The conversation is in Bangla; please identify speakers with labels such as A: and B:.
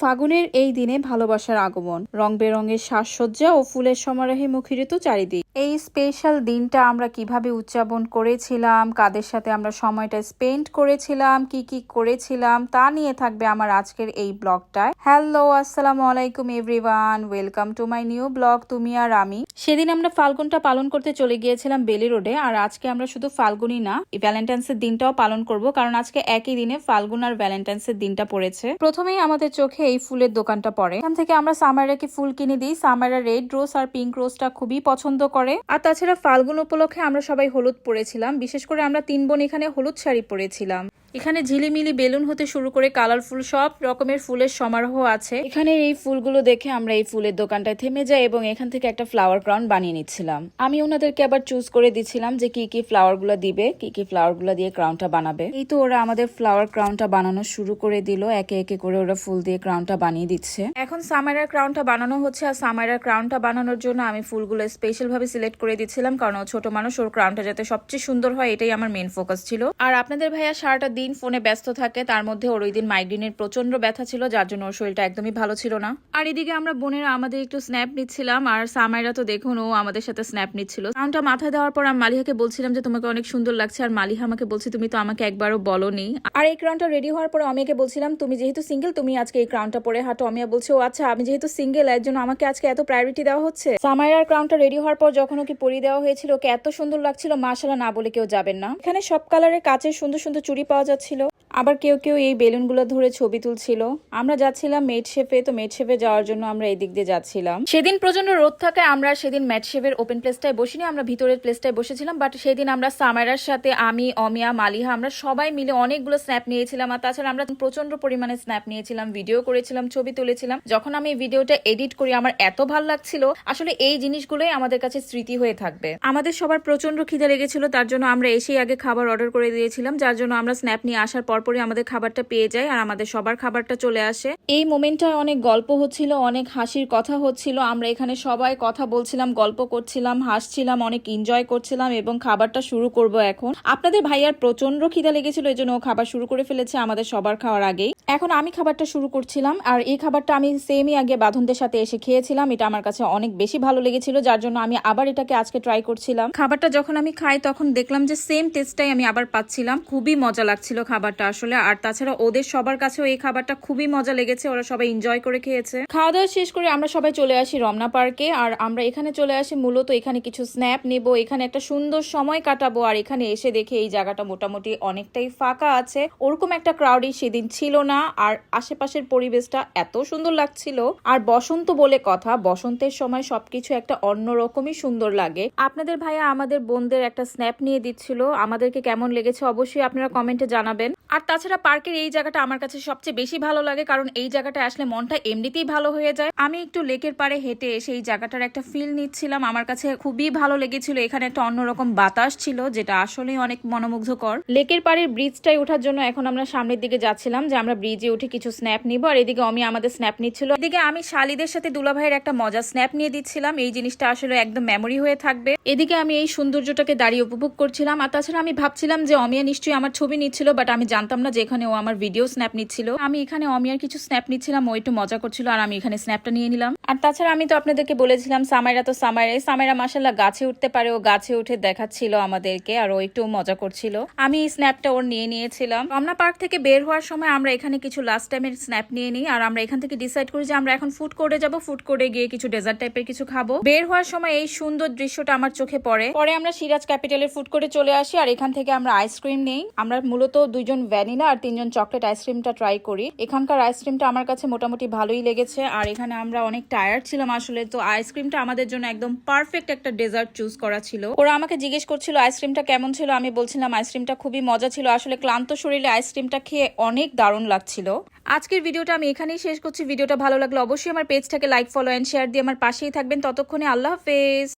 A: ফাগুনের এই দিনে ভালোবাসার আগমন। রং বেরঙের সাজসজ্জা ও ফুলের সমারোহে মুখরিত চারিদিক। এই স্পেশাল দিনটা আমরা কীভাবে উদযাপন করেছিলাম, কাদের সাথে আমরা সময়টা স্পেন্ড করেছিলাম, কি কি করেছিলাম, তা নিয়ে থাকবে আমার আজকের এই ব্লগটায়। হ্যালো, আসসালামু আলাইকুম everyone, welcome to my new blog, তুমি আর আমি। সেদিন আমরা ফাল্গুনটা পালন করতে চলে গিয়েছিলাম বেলি রোডে, আর আজকে আমরা শুধু ফাল্গুনই না ভ্যালেন্টাইন্সের দিনটাও পালন করব, কারণ আজকে একই দিনে ফাল্গুন আর ভ্যালেন্টাইন্সের দিনটা পড়েছে। প্রথমেই আমাদের চোখে এই ফুলের দোকানটা পড়ে। এখান থেকে আমরা সামারাকে ফুল কিনে দিই। সামারা রেড রোজ আর পিঙ্ক রোজটা খুবই পছন্দ করে। আর তাছাড়া ফাল্গুন উপলক্ষে আমরা সবাই হলুদ পরেছিলাম। বিশেষ করে আমরা তিন বোন এখানে হলুদ শাড়ি পরেছিলাম। এখানে ঝিলিমিলি বেলুন হতে শুরু করে কালারফুল সব রকমের ফুলের সমারোহ আছে। এখানে এই ফুলগুলো দেখে আমরা এই ফুলের দোকানটায় থেমে যাই এবং এখান থেকে একটা ফ্লাওয়ার ক্রাউন বানিয়ে নিচ্ছিলাম। আমি ওনাদেরকে আবার চুজ করে দিচ্ছিলাম যে কি কি ফ্লাওয়ারগুলো দিবে, কি কি ফ্লাওয়ারগুলো দিয়ে ক্রাউনটা বানাবে। এই তো ওরা আমাদের ফ্লাওয়ার ক্রাউনটা বানানো শুরু করে দিল। একে একে করে ওরা ফুল দিয়ে ক্রাউনটা বানিয়ে দিচ্ছে। এখন সামাইরার ক্রাউনটা বানানো হচ্ছে আর সামাইরার ক্রাউনটা বানানোর জন্য আমি ফুলগুলো স্পেশাল ভাবে সিলেক্ট করে দিচ্ছিলাম কারণ ছোট মানুষ, ওর ক্রাউনটা যাতে সবচেয়ে সুন্দর হয়, এটাই আমার মেন ফোকাস ছিল। আর আপনাদের ভাইয়া সারাটা দিন ফোনে ব্যস্ত থাকে, তার মধ্যে ওর ওই দিন মাইগ্রেনের প্রচণ্ড ব্যথা ছিল, যার জন্য ওর শরীরটা একদমই ভালো ছিল না। আর এদিকে আমরা বোনেরা আমাদের একটু স্ন্যাপ নিচ্ছিলাম, আর সামাইরা তো দেখুন ও আমাদের সাথে স্ন্যাপ নিচ্ছিল। ক্রাউনটা মাথায় দেওয়ার পর আমি মালিহাকে বলছিলাম যে, তোমাকে অনেক সুন্দর লাগছে। আর মালিহা আমাকে বলছে, তুমি তো আমাকে একবারও বলনি। আর এই ক্রাউনটা রেডি হওয়ার পর অমিয়াকে বলছিলাম, তুমি যেহেতু সিঙ্গেল তুমি আজকে এই ক্রাউনটা পরে হাঁটো। অমিয়া বলছে, ও আচ্ছা আমি যেহেতু সিঙ্গেল এর জন্য আমাকে আজকে এত প্রায়োরিটি দেওয়া হচ্ছে? সামাইরার ক্রাউনটা রেডি হওয়ার পর যখন ওকে পরিয়ে দেওয়া হয়েছিল, ওকে এত সুন্দর লাগছিল মাশাল্লাহ না বলে কেউ যাবেন না। এখানে সব কালারের কাচের সুন্দর সুন্দর চুড়ি পাওয়া যাচ্ছিল আবার কেউ কেউ এই বেলুনগুলো ধরে ছবি তুলছিল। আমরা যাচ্ছিলাম মেড শেফে তো মেড শেফে যাওয়ার জন্য আমরা এই দিক দিয়ে যাচ্ছিলাম। সেদিন প্রচণ্ড রোদ থাকায় আমরা সেদিন মেডশেফের ওপেন প্লেসটায় বসিনি আমরা ভিতরের প্লেসটায় বসেছিলাম বাট সেদিন আমরা সামাইরার সাথে আমি অমিয়া মালিহা আমরা সবাই মিলে অনেকগুলো স্ন্যাপ নিয়েছিলাম আর তাছাড়া আমরা প্রচণ্ড পরিমাণে স্ন্যাপ নিয়েছিলাম ভিডিও করেছিলাম ছবি তুলেছিলাম। যখন আমি এই ভিডিওটা এডিট করি আমার এত ভালো লাগছিল আসলে এই জিনিসগুলোই আমাদের কাছে স্মৃতি হয়ে থাকবে। আমাদের সবার প্রচণ্ড খিদে লেগেছিল তার জন্য আমরা এসেই আগে খাবার অর্ডার করে দিয়েছিলাম যার জন্য আমরা স্ন্যাপ নিয়ে আসার পরপরই আমাদের খাবারটা পেয়ে যায় আর আমাদের সবার খাবারটা চলে আসে। এই মোমেন্টটায় অনেক গল্প হচ্ছিল, অনেক হাসির কথা হচ্ছিল। আমরা এখানে সবাই কথা বলছিলাম, গল্প করছিলাম, হাসছিলাম, অনেক এনজয় করছিলাম এবং খাবারটা শুরু করব এখন। আপনাদের ভাইয়ার প্রচণ্ড খিদা লেগেছিল, এই জন্য ও খাবার শুরু করে ফেলেছে আমাদের সবার খাওয়ার আগেই। এখন আমি খাবারটা শুরু করছিলাম আর এই খাবারটা আমি সেমই আগে বাঁধনদের সাথে এসে খেয়েছিলাম। এটা আমার কাছে অনেক বেশি ভালো লেগেছিল, যার জন্য আমি আবার এটাকে আজকে ট্রাই করছিলাম। খাবারটা যখন আমি খাই, তখন দেখলাম যে সেম টেস্টটাই আমি আবার পাচ্ছিলাম। খুবই মজা লাগছিল খাবারটা আসলে, আর তাছাড়া ওদের সবার কাছেও এই খাবারটা খুবই মজা লেগেছে, ওরা সবাই এনজয় করে খেয়েছে। খাওয়া দাওয়া শেষ করে আমরা সবাই চলে আসি রমনা পার্কে, আর আমরা এখানে চলে আসি মূলত এখানে কিছু স্ন্যাপ নেব, এখানে একটা সুন্দর সময় কাটাবো, আর এখানে এসে দেখে এই জায়গাটা মোটামুটি অনেকটাই ফাঁকা আছে। ওরকম একটা ক্রাউডই সেদিন ছিল না, আর আশেপাশের পরিবেশটা এত সুন্দর লাগছিল। আর বসন্ত বলে কথা, বসন্তের সময় সবকিছু একটা অন্যরকমই সুন্দর লাগে। আপনাদের ভাইয়া আমাদের বোনদের একটা স্ন্যাপ নিয়ে দিচ্ছিল, আমাদেরকে কেমন লেগেছে অবশ্যই আপনারা কমেন্টে জানাবেন। আর তাছাড়া পার্কের এই জায়গাটা আমার কাছে সবচেয়ে বেশি ভালো লাগে, কারণ এই জায়গাটা আসলে মনটা এমনিতেই ভালো হয়ে যায়। আমি একটু লেকের পাড়ে হেঁটে এসে এই জায়গাটার একটা ফিল নিচ্ছিলাম। আমার কাছে খুবই ভালো লেগেছিল। এখানে একটা অন্যরকম বাতাস ছিল, যেটা আসলেই অনেক মনোমুগ্ধকর। লেকের পাড়ের ব্রিজটাই ওঠার জন্য এখন আমরা সামনের দিকে যাচ্ছিলাম, যে আমরা ব্রিজে উঠে কিছু স্ন্যাপ নিব, আর এদিকে অমি আমাদের স্ন্যাপ নিচ্ছিল। এদিকে আমি শালিদের সাথে দুলাভাইয়ের একটা মজা স্ন্যাপ নিয়ে দিচ্ছিলাম। এই জিনিসটা আসলে একদম মেমোরি হয়ে থাকবে। এদিকে আমি এই সৌন্দর্যটাকে দাঁড়িয়ে উপভোগ করছিলাম, আর তাছাড়া আমি ভাবছিলাম যে অমিয়া নিশ্চয়ই আমার ছবি নিচ্ছিল বাট আমি জানতাম না যে এখানে ও আমার ভিডিও স্ন্যাপ নিচ্ছিল। আমি এখানে অমিয়ার কিছু স্ন্যাপ নিচ্ছিলাম, ও একটু মজা করছিল আর আমি এখানে স্ন্যাপটা নিয়ে নিলাম। আর তাছাড়া আমি তো আপনাদেরকে বলেছিলাম, সামাইরা তো সামাইরাই সামাইরা মাসাল্লাহ গাছে উঠতে পারে, ও গাছে উঠে দেখাচ্ছিল আমাদেরকে আর ও একটু মজা করছিল। আমি এই স্ন্যাপটা ওর নিয়ে নিয়েছিলাম। রমনা পার্ক থেকে বের হওয়ার সময় আমরা এখানে কিছু লাস্ট টাইমের স্ন্যাপ নিয়ে নিই আর আমরা এখান থেকে ডিসাইড করি যে আমরা এখন ফুড কোর্টে যাব ফুড কোর্টে গিয়ে কিছু ডেজার্ট টাইপের কিছু খাব। বের হওয়ার সময় এই সুন্দর দৃশ্যটা আমার চোখে পড়ে। পরে আমরা সিরাজ ক্যাপিটালের ফুড কোর্টে চলে আসি আর এখান থেকে আমরা আইসক্রিম নেই। আমরা মূলত দুইজন ভ্যানিলা আর তিনজন চকলেট আইসক্রিমটা ট্রাই করি। এখানকার আইসক্রিমটা আমার কাছে মোটামুটি ভালোই লেগেছে। আর এখানে আমরা অনেক টায়ার্ড ছিলাম আসলে, তো আইসক্রিমটা আমাদের জন্য একদম পারফেক্ট একটা ডেজার্ট চুজ করা ছিল। ওরা আমাকে জিজ্ঞেস করছিল, আইসক্রিমটা কেমন ছিল? আমি বলছিলাম, আইসক্রিমটা খুবই মজা ছিল। আসলে ক্লান্ত শরীরে আইসক্রিমটা খেয়ে অনেক দারুণ লাগছিল। আজকের ভিডিওটা আমি এখানেই শেষ করছি। ভিডিওটা ভালো লাগলে অবশ্যই আমার পেজটাকে লাইক ফলো অ্যান্ড শেয়ার দিয়ে আমার পাশেই থাকবেন। ততক্ষণে আল্লাহ হাফেজ।